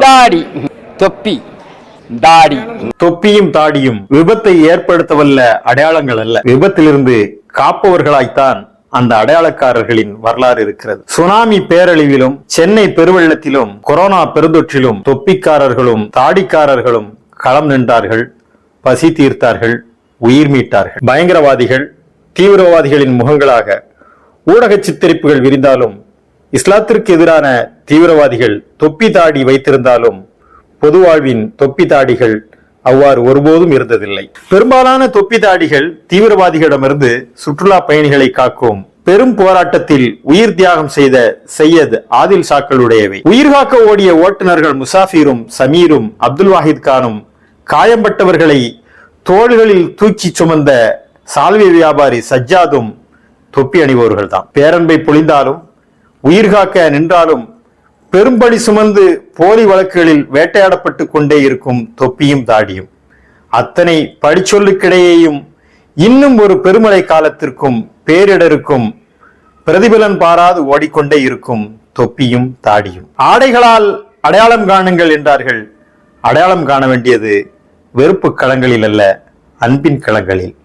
தாடி. தொப்பி. தாடி. தொப்பியும் தாடியும் விபத்தை ஏற்படுத்தவல்ல அடையாளங்கள் அல்ல. விபத்திலிருந்து காப்பவர்களாய்த்தான் அந்த அடையாளக்காரர்களின் வரலாறு இருக்கிறது. சுனாமி பேரழிவிலும் சென்னை பெருவெள்ளத்திலும் கொரோனா பெருந்தொற்றிலும் தொப்பிக்காரர்களும் தாடிக்காரர்களும் களம் நின்றார்கள் பசி தீர்த்தார்கள் உயிர் மீட்டார்கள். பயங்கரவாதிகள் தீவிரவாதிகளின் முகங்களாக ஊடக சித்தரிப்புகள் விரிந்தாலும் இஸ்லாத்திற்கு எதிரான தீவிரவாதிகள் தொப்பி தாடி வைத்திருந்தாலும் பொது வாழ்வின் தொப்பி தாடிகள் அவ்வாறு ஒருபோதும் இருந்ததில்லை. பெரும்பாலான தொப்பி தாடிகள் தீவிரவாதிகளிடமிருந்து சுற்றுலா பயணிகளை காக்கும் பெரும் போராட்டத்தில் உயிர் தியாகம் செய்த சையத் ஆதில் சாக்களுடையவை. உயிர் காக்க ஓடிய ஓட்டுநர்கள் முசாஃபிரும் சமீரும் அப்துல் வாஹித் கானும் காயம்பட்டவர்களை தோள்களில் தூக்கி சுமந்த சால்வை வியாபாரி சஜ்ஜாதும் தொப்பி அணிபவர்கள் தான் பேரன்பை பொழிந்தாலும் உயிர் காக்க நின்றாலும் பெரும்படி சுமந்து போலி வழக்குகளில் வேட்டையாடப்பட்டு கொண்டே இருக்கும் தொப்பியும் தாடியும். அத்தனை படிச்சொல்லுக்கிடையேயும் இன்னும் ஒரு பெருமழை காலத்திற்கும் பேரிடருக்கும் பிரதிபலன் பாராது ஓடிக்கொண்டே இருக்கும் தொப்பியும் தாடியும். ஆடைகளால் அடையாளம் காணுங்கள் என்றார்கள். அடையாளம் காண வேண்டியது வெறுப்பு களங்களில் அல்ல அன்பின் களங்களில்.